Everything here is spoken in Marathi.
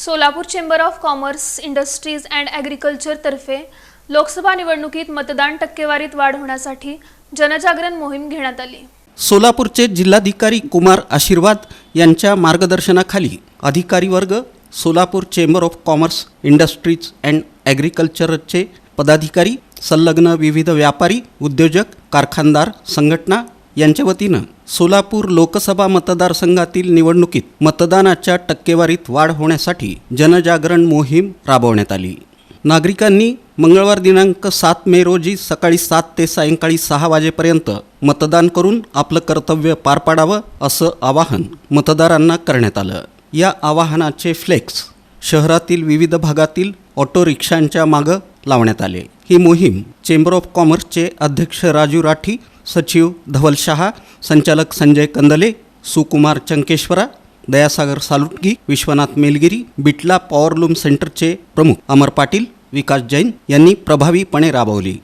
Solapur chamber of commerce industries and ॲग्रिकल्चरतर्फे Lok Sabha निवडणुकीत मतदान टक्केवारीत वाढ होण्यासाठी जनजागरण मोहीम घेण्यात आली. सोलापूरचे जिल्हाधिकारी कुमार आशीर्वाद यांच्या मार्गदर्शनाखाली अधिकारी वर्ग Solapur chamber of commerce industries and ॲग्रिकल्चरचे पदाधिकारी संलग्न विविध व्यापारी उद्योजक कारखानदार संघटना यांच्या वतीनं सोलापूर लोकसभा मतदारसंघातील निवडणुकीत मतदानाच्या टक्केवारीत वाढ होण्यासाठी जनजागरण मोहीम राबवण्यात आली. नागरिकांनी मंगळवार दिनांक सात मे रोजी सकाळी सात ते सायंकाळी सहा वाजेपर्यंत मतदान करून आपलं कर्तव्य पार पाडावं असं आवाहन मतदारांना करण्यात आलं. या आवाहनाचे फ्लेक्स शहरातील विविध भागातील ऑटो रिक्षांच्या मागं लावण्यात आले. ही मोहीम चेंबर ऑफ कॉमर्सचे अध्यक्ष राजू राठी सचिव धवल शहा संचालक संजय कंदले सुकुमार चंकेश्वरा दयासागर सालुटगी विश्वनाथ मेलगिरी बिटला पॉवरलूम सेंटरचे प्रमुख अमर पाटील विकास जैन यांनी प्रभावीपणे राबवली.